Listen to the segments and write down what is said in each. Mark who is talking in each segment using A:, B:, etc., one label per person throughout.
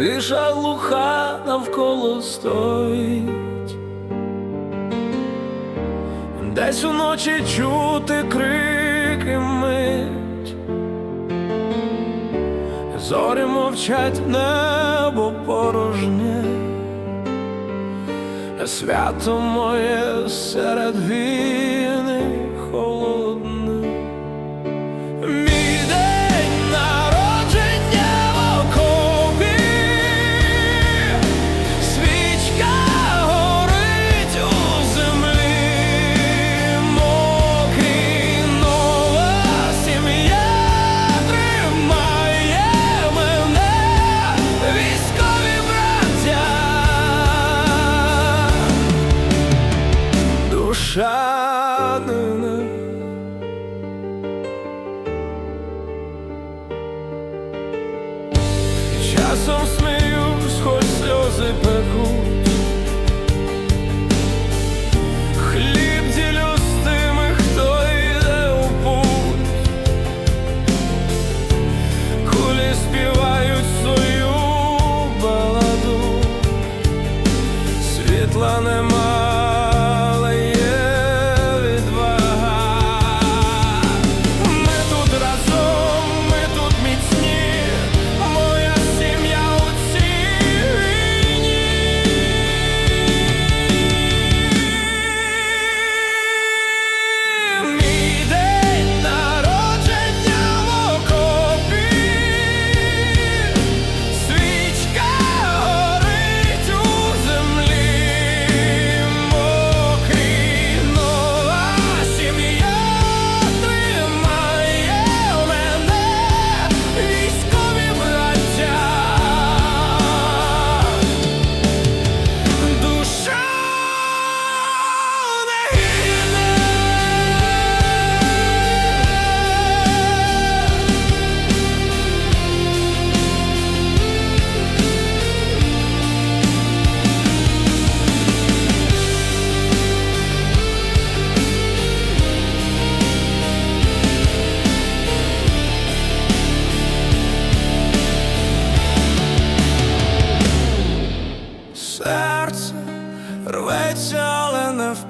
A: тиша глуха навколо стоїть, десь уночі чути крики мить, зорі мовчать небо порожнє, свято моє серед війни холодне.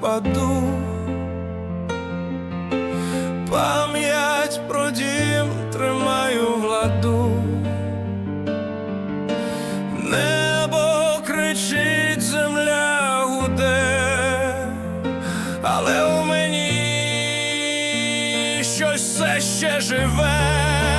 A: впаду, пам'ять про дім тримаю владу, небо кричить, земля гуде, але у мені щось все ще живе.